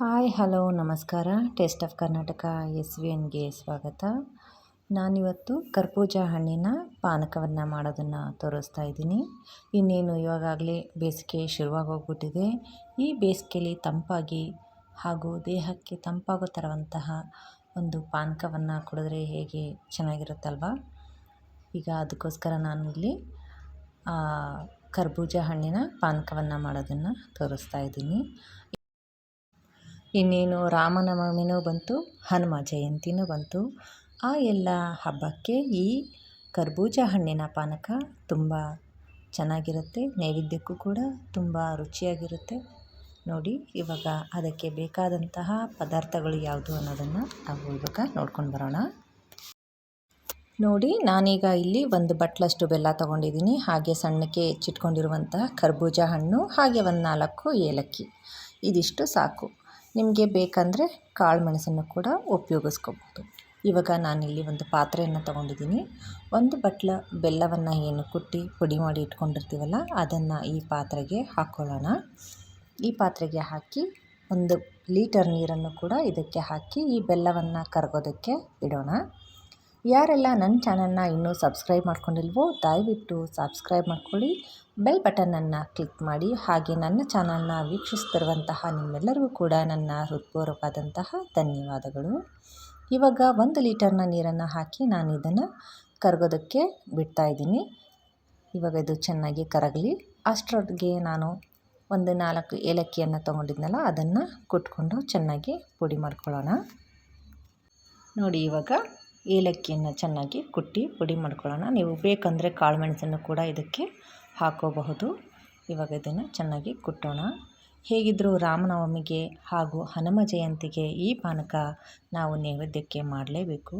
Hi, hello, ನಮಸ್ಕಾರ. Taste of Karnataka S V ಎನ್ಗೆ ಸ್ವಾಗತ. ನಾನಿವತ್ತು ಕರ್ಬೂಜ ಹಣ್ಣಿನ ಪಾನಕವನ್ನು ಮಾಡೋದನ್ನು ತೋರಿಸ್ತಾ ಇದ್ದೀನಿ. ಇನ್ನೇನು ಇವಾಗಲೇ ಬೇಸಿಗೆ ಶುರುವಾಗೋಗ್ಬಿಟ್ಟಿದೆ. ಈ ಬೇಸಿಗೆಯಲ್ಲಿ ತಂಪಾಗಿ ಹಾಗೂ ದೇಹಕ್ಕೆ ತಂಪಾಗೋ ತರುವಂತಹ ಒಂದು ಪಾನಕವನ್ನು ಕುಡಿದ್ರೆ ಹೇಗೆ ಚೆನ್ನಾಗಿರುತ್ತಲ್ವ? ಈಗ ಅದಕ್ಕೋಸ್ಕರ ನಾನು ಇಲ್ಲಿ ಕರ್ಬೂಜ ಹಣ್ಣಿನ ಪಾನಕವನ್ನು ಮಾಡೋದನ್ನು ತೋರಿಸ್ತಾ ಇದ್ದೀನಿ. ಇನ್ನೇನು ರಾಮನವಮಿನೂ ಬಂತು, ಹನುಮ ಜಯಂತಿನೂ ಬಂತು. ಆ ಎಲ್ಲ ಹಬ್ಬಕ್ಕೆ ಈ ಕರ್ಬೂಜ ಹಣ್ಣಿನ ಪಾನಕ ತುಂಬ ಚೆನ್ನಾಗಿರುತ್ತೆ, ನೈವೇದ್ಯಕ್ಕೂ ಕೂಡ ತುಂಬ ರುಚಿಯಾಗಿರುತ್ತೆ. ನೋಡಿ, ಇವಾಗ ಅದಕ್ಕೆ ಬೇಕಾದಂತಹ ಪದಾರ್ಥಗಳು ಯಾವುದು ಅನ್ನೋದನ್ನು ನಾವು ಇವಾಗ ನೋಡ್ಕೊಂಡು ಬರೋಣ. ನೋಡಿ, ನಾನೀಗ ಇಲ್ಲಿ ಒಂದು ಬಟ್ಲಷ್ಟು ಬೆಲ್ಲ ತೊಗೊಂಡಿದ್ದೀನಿ. ಹಾಗೆ ಸಣ್ಣಕ್ಕೆ ಹೆಚ್ಚಿಟ್ಕೊಂಡಿರುವಂತಹ ಕರ್ಬೂಜ ಹಣ್ಣು, ಹಾಗೆ ಒಂದು ನಾಲ್ಕು ಏಲಕ್ಕಿ. ಇದಿಷ್ಟು ಸಾಕು. ನಿಮಗೆ ಬೇಕಂದರೆ ಕಾಳು ಮೆಣಸನ್ನು ಕೂಡ ಉಪಯೋಗಿಸ್ಕೋಬೋದು. ಇವಾಗ ನಾನಿಲ್ಲಿ ಒಂದು ಪಾತ್ರೆಯನ್ನು ತಗೊಂಡಿದ್ದೀನಿ. ಒಂದು ಬಟ್ಲ ಬೆಲ್ಲವನ್ನು ಏನು ಕುಟ್ಟಿ ಪುಡಿ ಮಾಡಿ ಇಟ್ಕೊಂಡಿರ್ತೀವಲ್ಲ, ಅದನ್ನು ಈ ಪಾತ್ರೆಗೆ ಹಾಕ್ಕೊಳ್ಳೋಣ ಈ ಪಾತ್ರೆಗೆ ಹಾಕಿ ಒಂದು ಲೀಟರ್ ನೀರನ್ನು ಕೂಡ ಇದಕ್ಕೆ ಹಾಕಿ ಈ ಬೆಲ್ಲವನ್ನು ಕರಗೋದಕ್ಕೆ ಇಡೋಣ. ಯಾರೆಲ್ಲ ನನ್ನ ಚಾನಲ್ನ ಇನ್ನೂ ಸಬ್ಸ್ಕ್ರೈಬ್ ಮಾಡ್ಕೊಂಡಿಲ್ವೋ, ದಯವಿಟ್ಟು ಸಬ್ಸ್ಕ್ರೈಬ್ ಮಾಡ್ಕೊಳ್ಳಿ. ಬೆಲ್ ಬಟನನ್ನು ಕ್ಲಿಕ್ ಮಾಡಿ. ಹಾಗೆ ನನ್ನ ಚಾನಲ್ನ ವೀಕ್ಷಿಸ್ತಿರುವಂತಹ ನಿಮ್ಮೆಲ್ಲರಿಗೂ ಕೂಡ ನನ್ನ ಹೃತ್ಪೂರ್ವಕವಾದಂತಹ ಧನ್ಯವಾದಗಳು. ಇವಾಗ ಒಂದು ಲೀಟರ್ನ ನೀರನ್ನು ಹಾಕಿ ನಾನು ಇದನ್ನು ಕರಗೋದಕ್ಕೆ ಬಿಡ್ತಾಯಿದ್ದೀನಿ ಇವಾಗ ಇದು ಚೆನ್ನಾಗಿ ಕರಗಲಿ. ಅಷ್ಟರೊಟ್ಟಿಗೆ ನಾನು ಒಂದು ನಾಲ್ಕು ಏಲಕ್ಕಿಯನ್ನು ತೊಗೊಂಡಿದ್ನಲ್ಲ, ಅದನ್ನು ಕುಟ್ಕೊಂಡು ಚೆನ್ನಾಗಿ ಪುಡಿ ಮಾಡ್ಕೊಳ್ಳೋಣ. ನೋಡಿ ಇವಾಗ ಏಲಕ್ಕಿಯನ್ನು ಚೆನ್ನಾಗಿ ಕುಟ್ಟಿ ಪುಡಿ ಮಾಡ್ಕೊಳ್ಳೋಣ. ನೀವು ಬೇಕಂದರೆ ಕಾಳು ಮೆಣಸನ್ನು ಕೂಡ ಇದಕ್ಕೆ ಹಾಕೋಬಹುದು. ಇವಾಗ ಇದನ್ನು ಚೆನ್ನಾಗಿ ಕುಟ್ಟೋಣ. ಹೇಗಿದ್ದರೂ ರಾಮನವಮಿಗೆ ಹಾಗೂ ಹನುಮ ಜಯಂತಿಗೆ ಈ ಪಾನಕ ನಾವು ನೈವೇದ್ಯಕ್ಕೆ ಮಾಡಲೇಬೇಕು.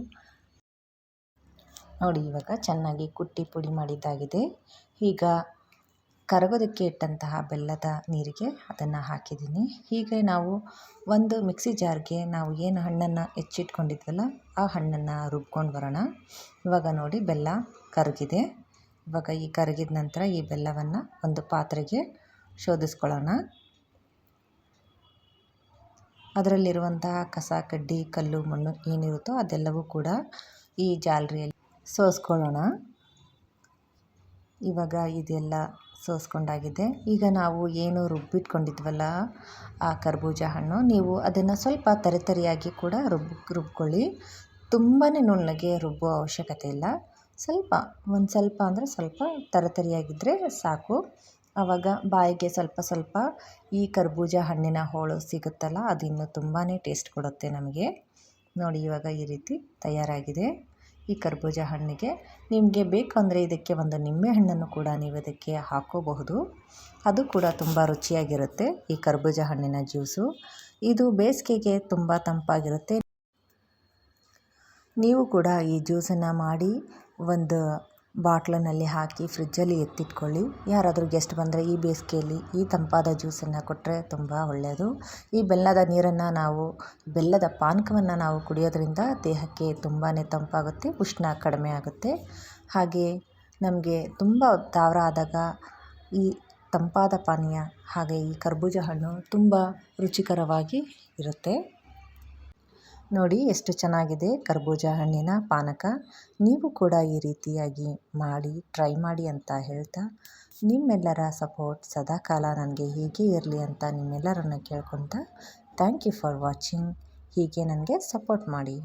ನೋಡಿ, ಇವಾಗ ಚೆನ್ನಾಗಿ ಕುಟ್ಟಿ ಪುಡಿ ಮಾಡಿದ್ದಾಗಿದೆ. ಈಗ ಕರಗೋದಕ್ಕೆ ಇಟ್ಟಂತಹ ಬೆಲ್ಲದ ನೀರಿಗೆ ಅದನ್ನು ಹಾಕಿದ್ದೀನಿ. ಹೀಗೆ ನಾವು ಒಂದು ಮಿಕ್ಸಿ ಜಾರ್ಗೆ ನಾವು ಏನು ಹಣ್ಣನ್ನು ಹೆಚ್ಚಿಟ್ಕೊಂಡಿದ್ವಲ್ಲ, ಆ ಹಣ್ಣನ್ನು ರುಬ್ಕೊಂಡು ಬರೋಣ. ಇವಾಗ ನೋಡಿ ಬೆಲ್ಲ ಕರಗಿದೆ. ಇವಾಗ ಈ ಕರಗಿದ ನಂತರ ಈ ಬೆಲ್ಲವನ್ನು ಒಂದು ಪಾತ್ರೆಗೆ ಶೋಧಿಸ್ಕೊಳ್ಳೋಣ. ಅದರಲ್ಲಿರುವಂತಹ ಕಸ, ಕಡ್ಡಿ, ಕಲ್ಲು, ಮಣ್ಣು ಏನಿರುತ್ತೋ ಅದೆಲ್ಲವೂ ಕೂಡ ಈ ಜಾಲರಿಯಲ್ಲಿ ಸೋಸ್ಕೊಳ್ಳೋಣ. ಇವಾಗ ಇದೆಲ್ಲ ಸೋಸ್ಕೊಂಡಾಗಿದೆ. ಈಗ ನಾವು ಏನು ರುಬ್ಬಿಟ್ಕೊಂಡಿದ್ವಲ್ಲ ಆ ಕರ್ಬೂಜ ಹಣ್ಣು, ನೀವು ಅದನ್ನು ಸ್ವಲ್ಪ ತರಿತರಿಯಾಗಿ ಕೂಡ ರುಬ್ ರುಬ್ಕೊಳ್ಳಿ. ತುಂಬಾ ನುಣ್ಣಗೆ ರುಬ್ಬೋ ಅವಶ್ಯಕತೆ ಇಲ್ಲ. ಸ್ವಲ್ಪ, ಒಂದು ಸ್ವಲ್ಪ ಅಂದರೆ ಸ್ವಲ್ಪ ತರಿತರಿಯಾಗಿದ್ದರೆ ಸಾಕು. ಆವಾಗ ಬಾಯಿಗೆ ಸ್ವಲ್ಪ ಸ್ವಲ್ಪ ಈ ಕರ್ಬೂಜ ಹಣ್ಣಿನ ಹೋಳು ಸಿಗುತ್ತಲ್ಲ ಅದು ಇನ್ನೂ ತುಂಬಾ ಟೇಸ್ಟ್ ಕೊಡುತ್ತೆ ನಮಗೆ. ನೋಡಿ ಇವಾಗ ಈ ರೀತಿ ತಯಾರಾಗಿದೆ. ಈ ಕರ್ಬೂಜ ಹಣ್ಣಿಗೆ. ನಿಮಗೆ ಬೇಕಂದರೆ ಇದಕ್ಕೆ ಒಂದು ನಿಂಬೆ ಹಣ್ಣನ್ನು ಕೂಡ ನೀವು ಇದಕ್ಕೆ ಹಾಕೋಬಹುದು. ಅದು ಕೂಡ ತುಂಬ ರುಚಿಯಾಗಿರುತ್ತೆ ಈ ಕರ್ಬೂಜ ಹಣ್ಣಿನ ಜ್ಯೂಸು. ಇದು ಬೇಸಿಗೆಗೆ ತುಂಬ ತಂಪಾಗಿರುತ್ತೆ. ನೀವು ಕೂಡ ಈ ಜ್ಯೂಸನ್ನು ಮಾಡಿ ಒಂದು ಬಾಟ್ಲಿನಲ್ಲಿ ಹಾಕಿ ಫ್ರಿಜ್ಜಲ್ಲಿ ಎತ್ತಿಟ್ಕೊಳ್ಳಿ. ಯಾರಾದರೂ ಗೆಸ್ಟ್ ಬಂದರೆ ಈ ಬೇಸಿಗೆಯಲ್ಲಿ ಈ ತಂಪಾದ ಜ್ಯೂಸನ್ನು ಕೊಟ್ಟರೆ ತುಂಬ ಒಳ್ಳೆಯದು ಈ ಬೆಲ್ಲದ ನೀರನ್ನು ನಾವು, ಬೆಲ್ಲದ ಪಾನಕವನ್ನು ನಾವು ಕುಡಿಯೋದ್ರಿಂದ ದೇಹಕ್ಕೆ ತುಂಬಾ ತಂಪಾಗುತ್ತೆ, ಉಷ್ಣ ಕಡಿಮೆ ಆಗುತ್ತೆ. ಹಾಗೆ ನಮಗೆ ತುಂಬ ತಾವ್ರ ಆದಾಗ ಈ ತಂಪಾದ ಪಾನೀಯ, ಹಾಗೆ ಈ ಕರ್ಬೂಜ ಹಣ್ಣು ತುಂಬ ರುಚಿಕರವಾಗಿ ಇರುತ್ತೆ. ನೋಡಿ ಎಷ್ಟು ಚೆನ್ನಾಗಿದೆ ಕರ್ಬೂಜ ಹಣ್ಣಿನ ಪಾನಕ. ನೀವು ಕೂಡ ಈ ರೀತಿಯಾಗಿ ಮಾಡಿ, ಟ್ರೈ ಮಾಡಿ ಅಂತ ಹೇಳ್ತಾ ನಿಮ್ಮೆಲ್ಲರ ಸಪೋರ್ಟ್ ಸದಾಕಾಲ ನನಗೆ ಹೀಗೆ ಇರಲಿ ಅಂತ ನಿಮ್ಮೆಲ್ಲರನ್ನು ಕೇಳ್ಕೊತಾ ಥ್ಯಾಂಕ್ ಯು ಫಾರ್ ವಾಚಿಂಗ್. ಹೀಗೆ ನನಗೆ ಸಪೋರ್ಟ್ ಮಾಡಿ.